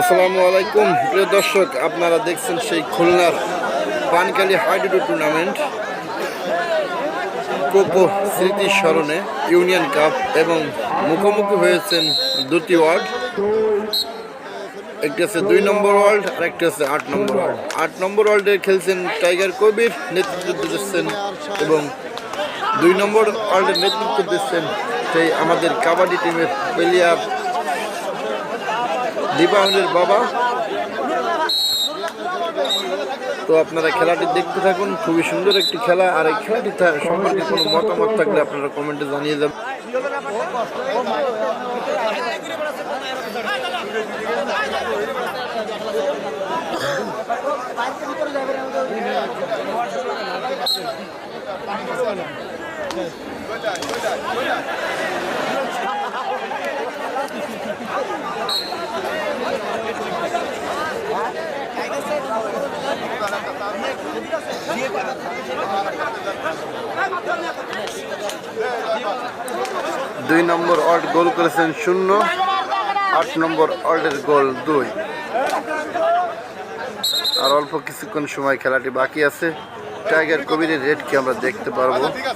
আসসালামু আলাইকুম। প্রিয় দর্শক, আপনারা দেখছেন সেই খুলনার পানকালী হাইড্রো টুর্নামেন্ট। কোপো স্মৃতি স্মরণে ইউনিয়ন কাপ এবং মুখোমুখি হয়েছেন দুটি ওয়ার্ড। একটি আছে দুই নম্বর ওয়ার্ল্ড আর একটি আছে আট নম্বর ওয়ার্ল্ড আট নম্বর ওয়ার্ল্ডে খেলছেন টাইগার কবির, নেতৃত্ব দিচ্ছেন এবং দুই নম্বর ওয়ার্ল্ডের নেতৃত্ব দিচ্ছেন সেই আমাদের কাবাডি টিমের প্লেয়ার দীপাবলির বাবা। তো আপনারা খেলাটি দেখতে থাকুন, খুবই সুন্দর একটি খেলা। আর এই খেলাটি সম্পর্কে কোনো মতামত থাকলে আপনারা কমেন্টে জানিয়ে যাবেন দুই নম্বর ওয়ার্ড গোল করেছেন শূন্য, আট নম্বর ওয়ার্ডের গোল দুই। আর অল্প কিছুক্ষণ সময় খেলাটি বাকি আছে। টাইগার কবিরের রেডকে আমরা দেখতে পারব? ঠিক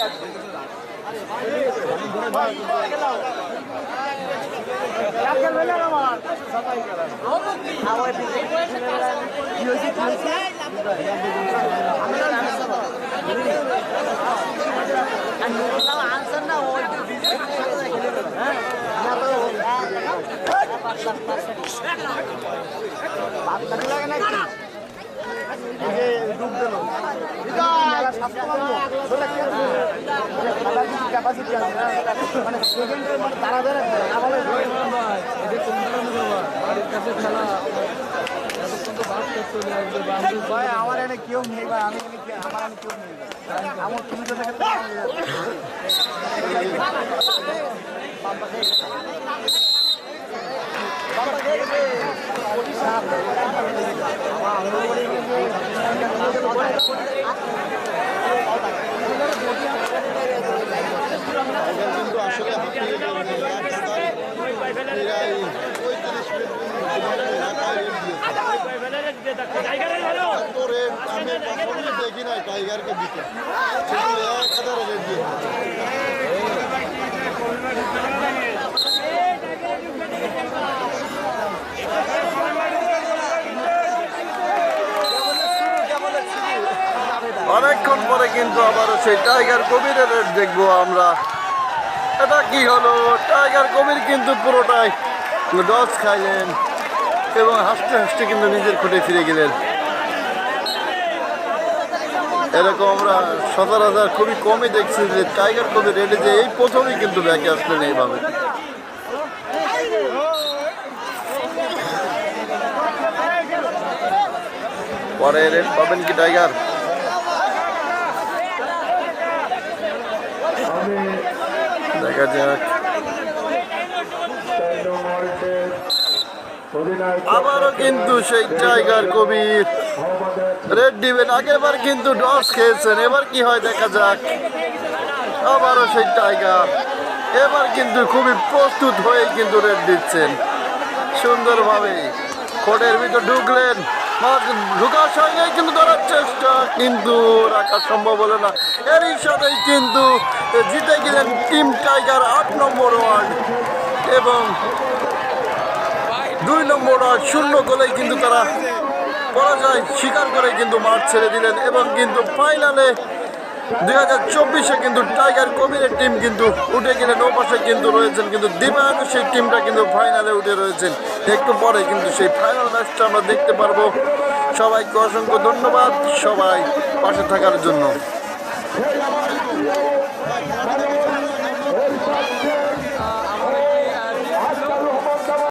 আছে স্যার স্যার ভুল হয়েছে ধরতে হবে না? বাম বলেছি ধরতে হবে না অবশ্যই গেল ওখানে থাক ভাই, আমার এনে কেউ নেই, ভাই, আমি আমার এনে কেউ নেই আমার তুমি তো দেখে কিন্তু এত রেট আমি কখনো দেখি নাই টাইগারকে দিতে। এক হাজার রেট দিয়ে অনেকক্ষণ পরে কিন্তু আবারও সেই টাইগার কবিরের রেড দেখব আমরা। এটা কি হলো? টাইগার কবির কিন্তু পুরোটাই ডস খাইলেন। এবং হাসতে হাসতে কিন্তু নিজের খুঁটে ফিরে গেলেন। এরকম আমরা সচরাচর খুবই কমই দেখছি যে টাইগার কবির রেডে যে এই প্রথমেই কিন্তু ব্যাকে আসলেন এইভাবে। পরে রেড পাবেন কি টাইগার? দেখা যাক। আবারও কিন্তু সেই টাইগার কবির। রেড দিবেন আগেরবার কিন্তু ডস খেয়েছেন এবার কি হয় দেখা যাক। আবারও সেই টাইগার, এবার কিন্তু খুবই প্রস্তুত হয়ে কিন্তু রেড দিচ্ছেন। সুন্দরভাবে কোটের ভিতর ঢুকলেন ঢুকার সঙ্গে কিন্তু ধরার চেষ্টা, কিন্তু রাখা সম্ভব হলো না। এরই সাথেই কিন্তু জিতে গেলেন টিম টাইগার আট নম্বর ওয়ার্ড এবং দুই নম্বর ওয়ার্ড শূন্য গোলেই কিন্তু তারা পরাজয় স্বীকার করে কিন্তু মাঠ ছেড়ে দিলেন এবং কিন্তু ফাইনালে দুই হাজার চব্বিশে কিন্তু টাইগার কবিরের টিম কিন্তু উঠে গেলেন ও পাশে কিন্তু রয়েছেন কিন্তু দিবানু সেই টিমটা কিন্তু ফাইনালে উঠে রয়েছেন। একটু পরে কিন্তু সেই ফাইনাল ম্যাচটা আমরা দেখতে পারব। সবাইকে অসংখ্য ধন্যবাদ। সবাই পাশে থাকার জন্য।